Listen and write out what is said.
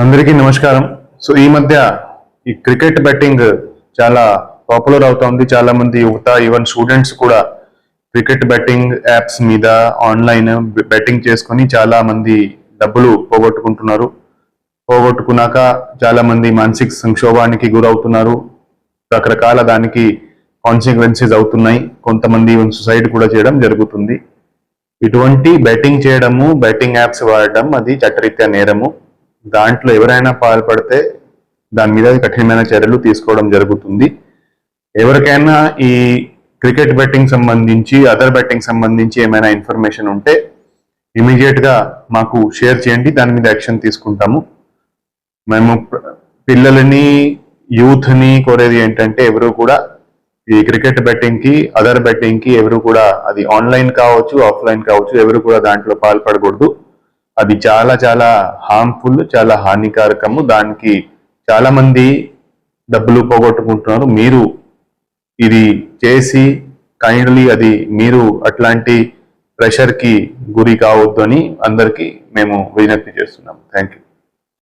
అందరికీ నమస్కారం. సో ఈ మధ్య ఈ క్రికెట్ బెట్టింగ్ చాలా పాపులర్ అవుతోంది. చాలా మంది యువత ఈవెన్ స్టూడెంట్స్ కూడా క్రికెట్ బెట్టింగ్ యాప్స్ మీద ఆన్లైన్ బెట్టింగ్ చేసుకొని చాలా మంది డబ్బులు పోగొట్టుకుంటున్నారు. పోగొట్టుకున్నాక చాలా మంది మానసిక సంక్షోభానికి గురవుతున్నారు. రకరకాల దానికి కాన్సిక్వెన్సెస్ అవుతున్నాయి. కొంతమంది ఈవెన్ సుసైడ్ కూడా చేయడం జరుగుతుంది. ఇటువంటి బెట్టింగ్ చేయడము బెట్టింగ్ యాప్స్ వాడడం అది చట్టరీత్యా నేరము. దాంట్లో ఎవరైనా పాల్పడితే దాని మీద కఠినమైన చర్యలు తీసుకోవడం జరుగుతుంది. ఎవరికైనా ఈ క్రికెట్ బెట్టింగ్ సంబంధించి అదర్ బెట్టింగ్ సంబంధించి ఏమైనా ఇన్ఫర్మేషన్ ఉంటే ఇమీడియట్గా మాకు షేర్ చేయండి దాని మీద యాక్షన్ తీసుకుంటాము. మేము పిల్లలని యూత్ని కోరేది ఏంటంటే ఎవరు కూడా ఈ క్రికెట్ బెట్టింగ్కి అదర్ బెట్టింగ్కి ఎవరు కూడా అది ఆన్లైన్ కావచ్చు ఆఫ్లైన్ కావచ్చు ఎవరు కూడా దాంట్లో పాల్పడకూడదు. అది చాలా చాలా హార్మ్ఫుల్ చాలా హానికారకము. దానికి చాలా మంది డబ్బులు పోగొట్టుకుంటున్నారు. మీరు ఇది చేసి కైండ్లీ అది మీరు అట్లాంటి ప్రెషర్కి గురి కావద్దు అని అందరికీ మేము విజ్ఞప్తి చేస్తున్నాం. Thank you